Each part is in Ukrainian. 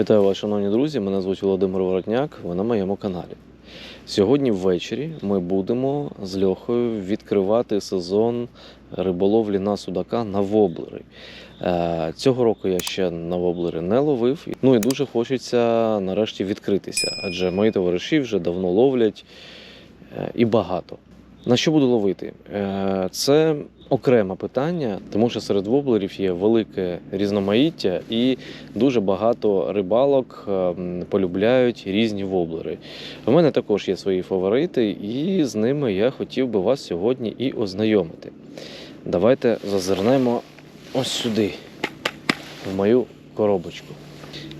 Вітаю вас, шановні друзі. Мене звуть Володимир Воротняк. Ви на моєму каналі. Сьогодні ввечері ми будемо з Льохою відкривати сезон риболовлі на судака на воблери. Е, Цього року я ще на воблери не ловив. Ну і дуже хочеться нарешті відкритися, адже мої товариші вже давно ловлять е, і багато. На що буду ловити? Е, Це окреме питання, тому що серед воблерів є велике різноманіття і дуже багато рибалок е, полюбляють різні воблери. У мене також є свої фаворити, і з ними я хотів би вас сьогодні і ознайомити. Давайте зазирнемо ось сюди, в мою коробочку.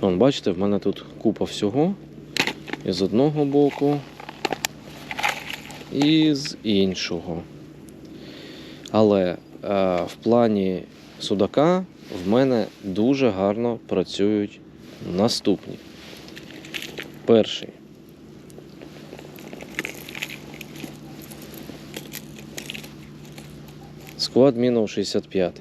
Вон, бачите, в мене тут купа всього. І з одного боку, і з іншого. Але е, в плані судака в мене дуже гарно працюють наступні. Перший. Склад Мінов 65.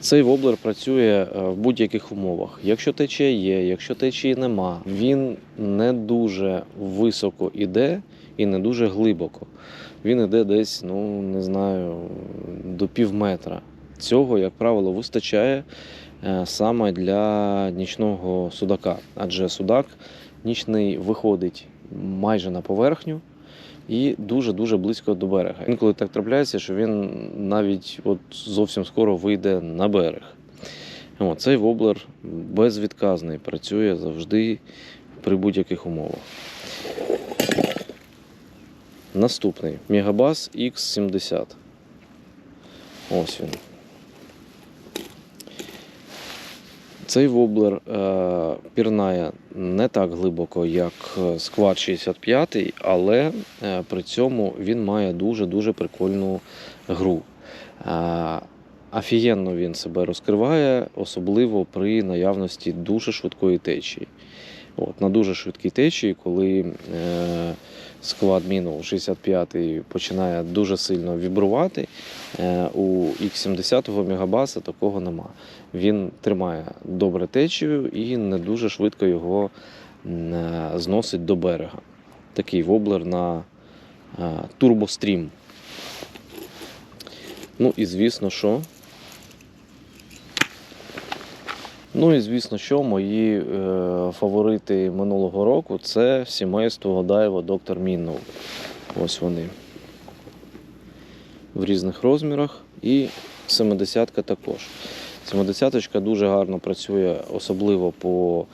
Цей воблер працює е, в будь-яких умовах. Якщо течія є, якщо течії нема, він не дуже високо іде і не дуже глибоко. Він іде десь, ну не знаю, до пів метра. Цього, як правило, вистачає е, саме для нічного судака, адже судак нічний виходить майже на поверхню і дуже-дуже близько до берега. Інколи так трапляється, що він навіть от зовсім скоро вийде на берег. О, цей воблер безвідказний, працює завжди при будь-яких умовах. Наступний Мегабас X70. Ось він. Цей воблер е, пірнає не так глибоко, як е, сквад 65, але е, при цьому він має дуже-дуже прикольну гру. Е, Офігенно він себе розкриває, особливо при наявності дуже швидкої течії. От, на дуже швидкій течії, коли е, склад міну 65 починає дуже сильно вібрувати, е, у X70 Мегабаса такого нема. Він тримає добре течію і не дуже швидко його е, зносить до берега. Такий воблер на е, турбострім. Ну і звісно, що. Ну і звісно, що мої е, фаворити минулого року це сімейство Годаєва доктор Міннов. Ось вони. В різних розмірах. І 70-ка також. 70-ка дуже гарно працює, особливо по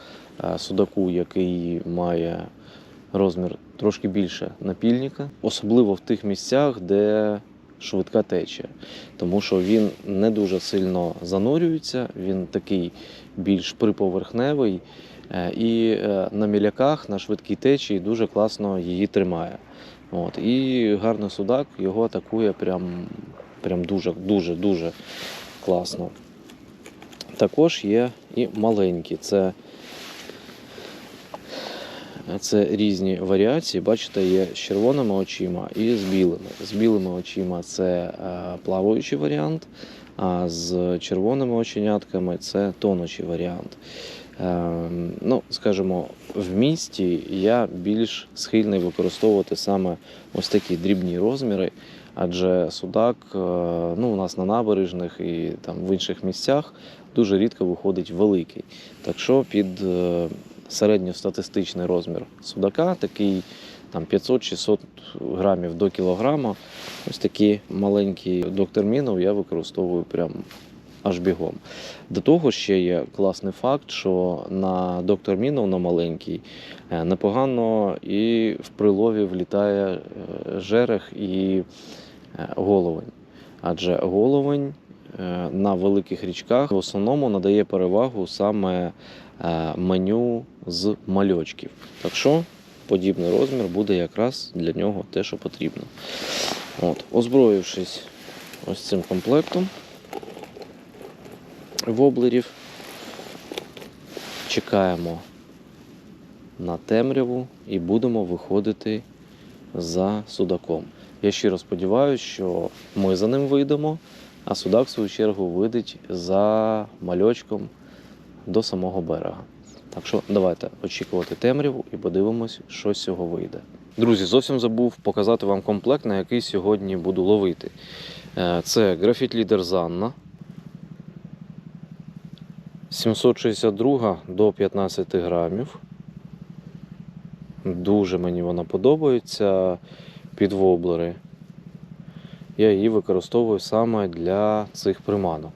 е, судаку, який має розмір трошки більше напільника, особливо в тих місцях, де швидка течія. Тому що він не дуже сильно занурюється, він такий більш приповерхневий. е, І е, на міляках, на швидкій течії дуже класно її тримає. От. І гарний судак його атакує прям, прям дуже, дуже, дуже класно. Також є і маленькі. Це, це різні варіації. Бачите, є з червоними очима і з білими. З білими очима це е, плаваючий варіант, а з червоними оченятками це тонучий варіант. Е, ну, скажімо, в місті я більш схильний використовувати саме ось такі дрібні розміри, адже судак е, ну, у нас на набережних і там в інших місцях дуже рідко виходить великий. Так що під середньостатистичний розмір судака, такий там 500-600 грамів до кілограма, ось такі маленькі доктор Мінов я використовую прям аж бігом. До того ще є класний факт, що на доктор Мінов на маленький е, непогано і в прилові влітає е, жерех і е, головень. Адже головень на великих річках в основному надає перевагу саме меню з мальочків. Так що подібний розмір буде якраз для нього те, що потрібно. От, озброївшись ось цим комплектом воблерів, чекаємо на темряву і будемо виходити за судаком. Я щиро сподіваюся, що ми за ним вийдемо, а судак, в свою чергу, вийде за мальочком до самого берега. Так що давайте очікувати темряву і подивимось, що з цього вийде. Друзі, зовсім забув показати вам комплект, на який сьогодні буду ловити. Е, Це графіт лідер Занна. 762 до 15 грамів. Дуже мені вона подобається під воблери. Я її використовую саме для цих приманок.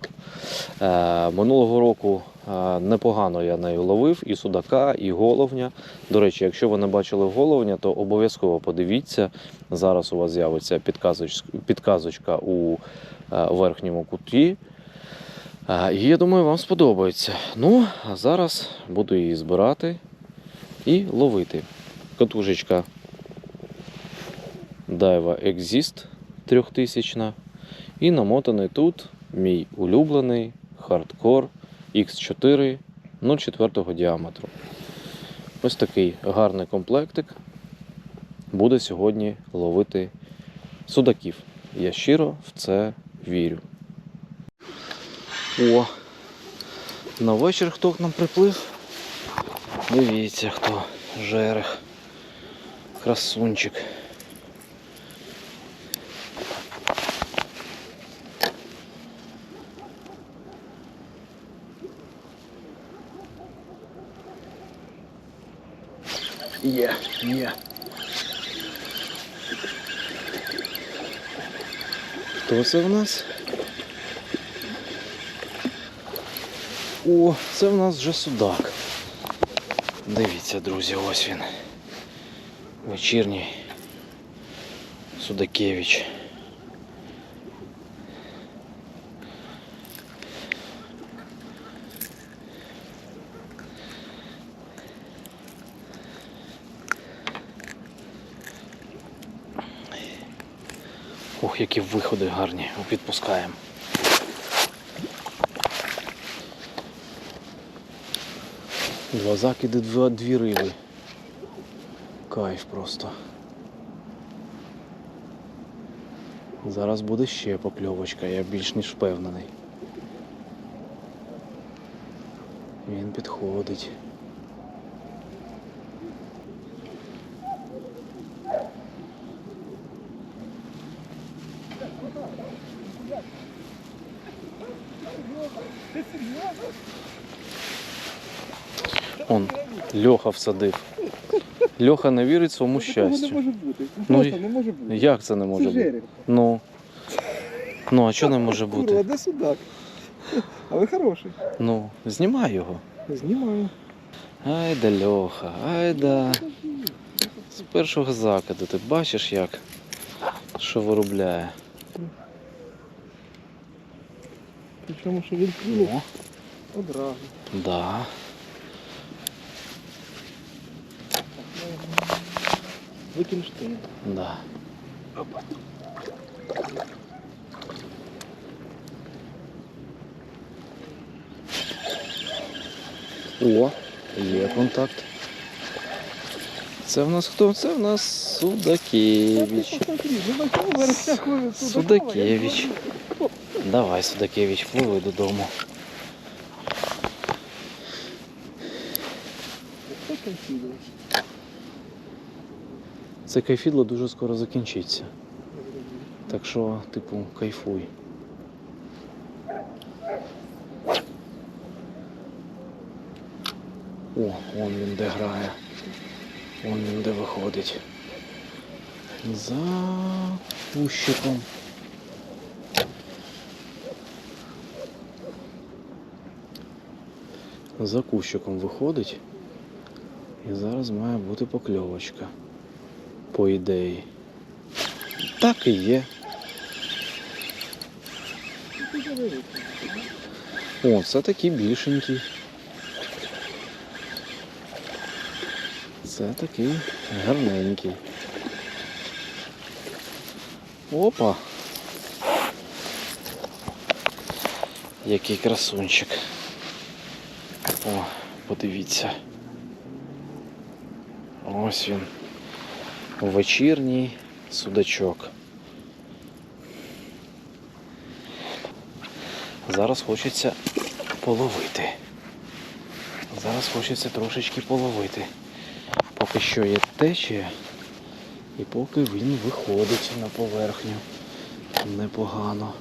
Е, минулого року непогано я нею ловив і судака, і головня. До речі, якщо ви не бачили головня, то обов'язково подивіться. Зараз у вас з'явиться підказочка у е, верхньому куті. Е, І я думаю, вам сподобається. Ну, а зараз буду її збирати і ловити. Катушечка Daiwa Exist 3000. І намотаний тут мій улюблений хардкор X4 0,4 діаметру. Ось такий гарний комплектик буде сьогодні ловити судаків. Я щиро в це вірю. О, на вечір хто к нам приплив? Дивіться, хто жерех. Красунчик. Є, є. Хто це в нас? О, це в нас вже судак. Дивіться, друзі, ось він. Вечірній Судакевич. Ох, які виходи гарні. Підпускаємо. Два закиди, два, дві риби. Кайф просто. Зараз буде ще покльовочка, я більш ніж впевнений. Він підходить. Он Льоха всадив. Льоха не вірить своєму Такого не може бути. Ну, Ну, просто не може бути. Як це не може Це бути? Ну. Ну, а що не може Курва, бути? де судак? А ви хороший. Ну, знімай його. Знімаю. Ай да Льоха, ай да. З першого закиду ти бачиш як? Що виробляє. Причому, що він плюнув О, одразу. да. Викинь штани. Да. О, є контакт. Це в нас хто? Це в нас Судакевич. Ну Судакевич. Давай, Судакевич, пливи додому. Хто консилює? Це кайфідло дуже скоро закінчиться. Так що, типу, кайфуй. О, вон він де грає. Вон він де виходить. За кущиком. За кущиком виходить. І зараз має бути покльовочка. По ідеї. Так і є. О, це такий більшенький. Це такий гарненький. Опа. Який красунчик. О, подивіться. Ось він. Вечірній судачок. Зараз хочеться половити. Зараз хочеться трошечки половити. Поки що є течія, і поки він виходить на поверхню непогано.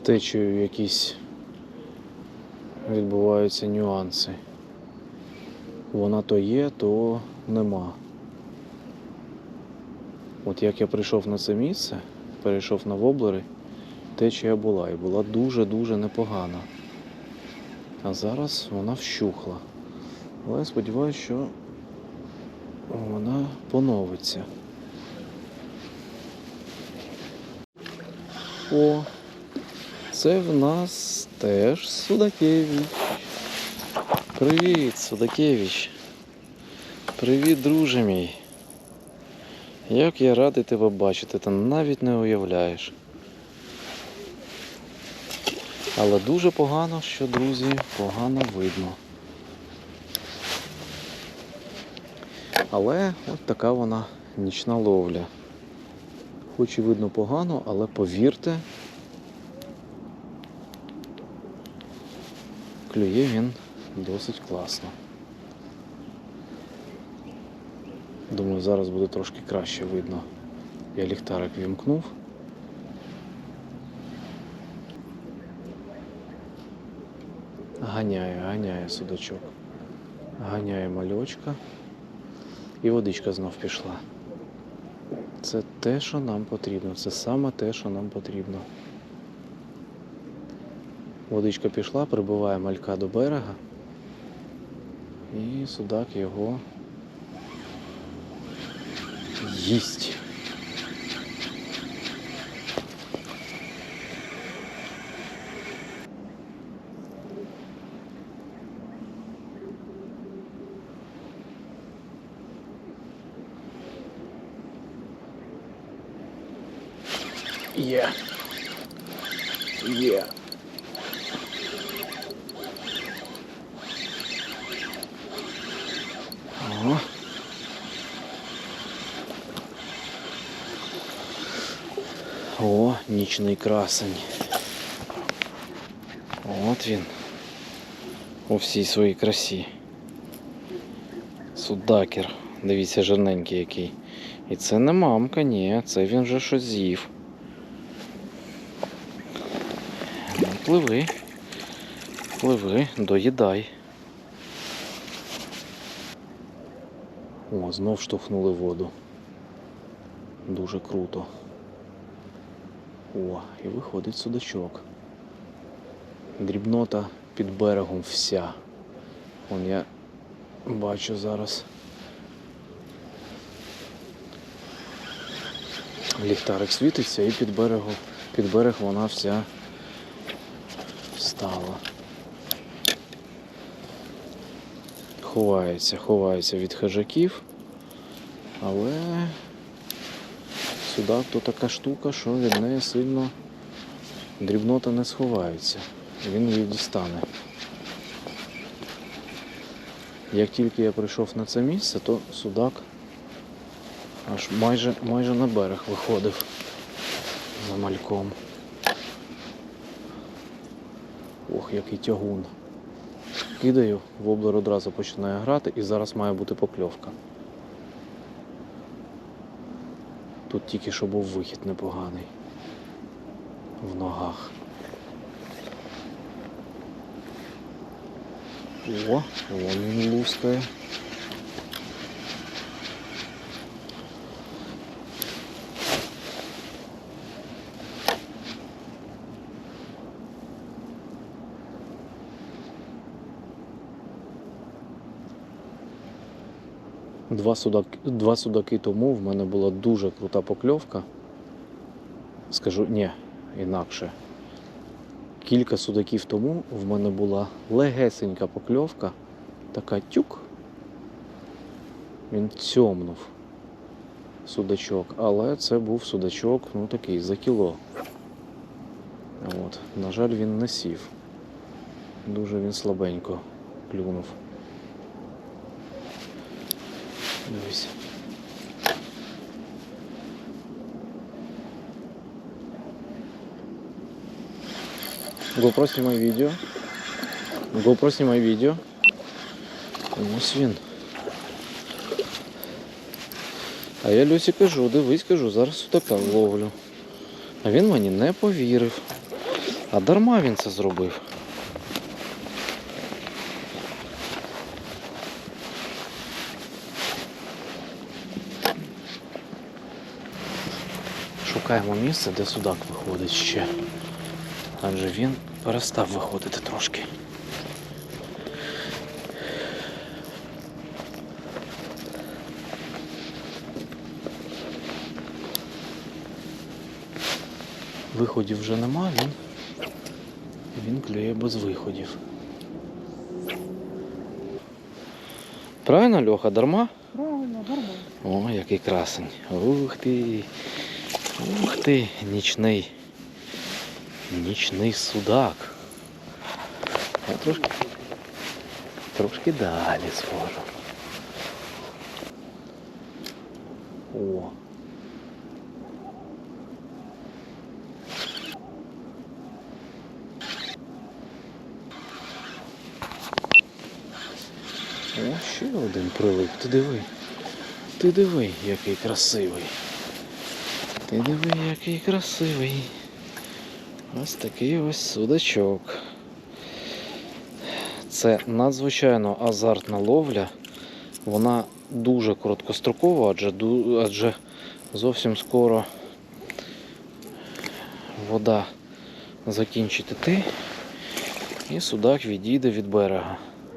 З течією якісь відбуваються нюанси. Вона то є, то нема. От як я прийшов на це місце, перейшов на воблери, течія була і була дуже-дуже непогана. А зараз вона вщухла. Але я сподіваюся, що вона поновиться. О, це в нас теж Судакевич. Привіт, Судакевич. Привіт, друже мій. Як я радий тебе бачити, ти навіть не уявляєш. Але дуже погано, що, друзі, погано видно. Але от така вона нічна ловля. Хоч і видно погано, але повірте, клює він досить класно. Думаю, зараз буде трошки краще видно. Я ліхтарик вімкнув. Ганяє, ганяє судачок. Ганяє мальочка. І водичка знов пішла. Це те, що нам потрібно. Це саме те, що нам потрібно. Водичка пішла, прибиває малька до берега. І судак його їсть. Є. Є. О. О, красень. От він. У всій своїй красі. Судакер. Дивіться, жирненький який. І це не мамка, ні, це він вже щось з'їв. Пливи. Пливи, доїдай. О, знов штовхнули воду. Дуже круто. О, і виходить судачок. Дрібнота під берегом вся. Вон я бачу зараз. Ліхтарик світиться і під берегу, під берег вона вся стала. Ховається, ховається від хижаків, але судак то така штука, що від неї сильно дрібнота не сховається. Він її дістане. Як тільки я прийшов на це місце, то судак аж майже, майже на берег виходив за мальком. Ох, який тягун. Кидаю, воблер одразу починає грати і зараз має бути покльовка. Тут тільки що був вихід непоганий. В ногах. О, вон він лускає. Два судаки, два судаки тому в мене була дуже крута покльовка. Скажу, ні, інакше. Кілька судаків тому в мене була легесенька покльовка, така тюк. Він цьомнув судачок, але це був судачок, ну такий за кіло. От. На жаль, він не сів. Дуже він слабенько клюнув. Дивись. GoPro снимай видео. GoPro снимай відео. Ось він. А я Люсі кажу, дивись, кажу, зараз судака ловлю. А він мені не повірив. А дарма він це зробив. Шукаємо місце, де судак виходить ще. Адже він перестав виходити трошки. Виходів вже нема, він, він клює без виходів. Правильно, Льоха, дарма? Правильно, нормально. О, який красень. Ух ти. Ух ти, нічний. Нічний судак. Я трошки, трошки далі схожу. О. О, ще один прилип. Ти диви. Ти диви, який красивий. Ти диви, який красивий. Ось такий ось судачок. Це надзвичайно азартна ловля. Вона дуже короткострокова, адже, адже зовсім скоро вода закінчить іти, і судак відійде від берега.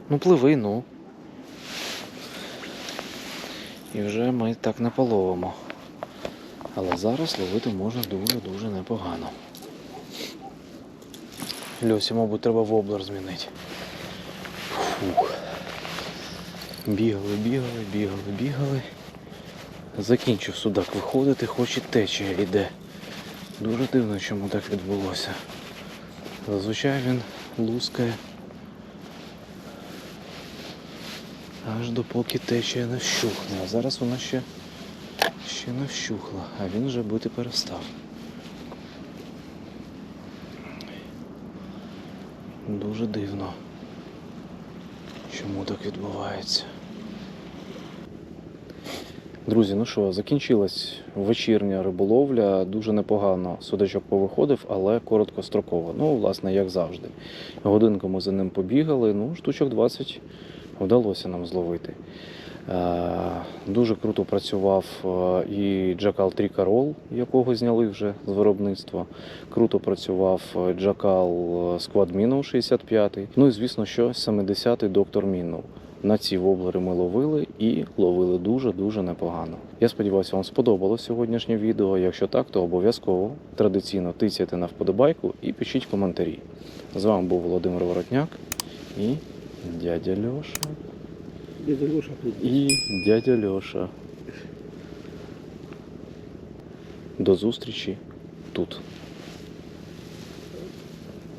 Ну, пливи, ну. І вже ми так не половимо. Але зараз ловити можна дуже-дуже непогано. Льосі, мабуть, треба воблер змінити. Фух. Бігали, бігали, бігали, бігали. Закінчив судак виходити, хоч і течія йде. Дуже дивно, чому так відбулося. Зазвичай він лускає. Аж допоки течія не вщухне. А зараз вона ще, ще не вщухла, а він вже бити перестав. Дуже дивно. Чому так відбувається? Друзі, ну що, закінчилась вечірня риболовля. Дуже непогано судачок повиходив, але короткостроково. Ну, власне, як завжди. Годинку ми за ним побігали, ну, штучок 20 вдалося нам зловити. Е, Дуже круто працював е, і Джакал Трікарол, якого зняли вже з виробництва. Круто працював е, Джакал Minnow 65. Ну і звісно, що 70-й доктор Minnow. На ці воблери ми ловили і ловили дуже-дуже непогано. Я сподіваюся, вам сподобалось сьогоднішнє відео. Якщо так, то обов'язково традиційно тицяйте на вподобайку і пишіть коментарі. З вами був Володимир Воротняк і дядя Льоша. Дядя Леша І дядя Льоша. До зустрічі тут.